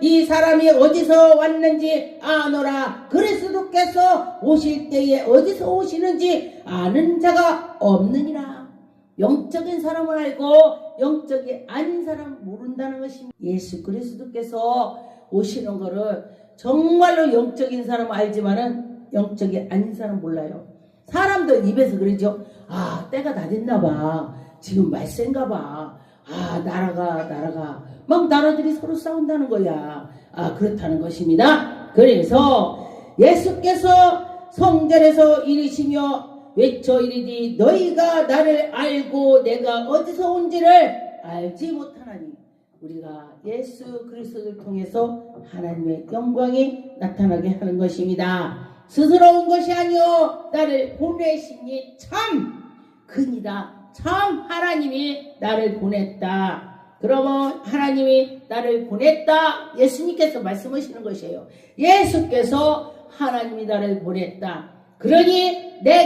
이 사람이 어디서 왔는지 아노라. 그리스도께서 오실 때에 어디서 오시는지 아는 자가 없느니라. 영적인 사람을 알고 영적이 아닌 사람 모른다는 것입니다. 예수 그리스도께서 오시는 거를 정말로 영적인 사람은 알지만은 영적이 아닌 사람 몰라요. 사람들 입에서 그러죠. 아 때가 다 됐나 봐. 지금 말세인가 봐. 아, 나라가, 나라가. 막 나라들이 서로 싸운다는 거야. 아, 그렇다는 것입니다. 그래서 예수께서 성전에서 이르시며 외쳐 이르디 너희가 나를 알고 내가 어디서 온지를 알지 못하나니 우리가 예수 그리스도를 통해서 하나님의 영광이 나타나게 하는 것입니다. 스스로 온 것이 아니요 나를 보내시니 참 그니라 참 하나님이 나를 보냈다. 그러면 하나님이 나를 보냈다. 예수님께서 말씀하시는 것이에요. 예수께서 하나님이 나를 보냈다. 그러니 내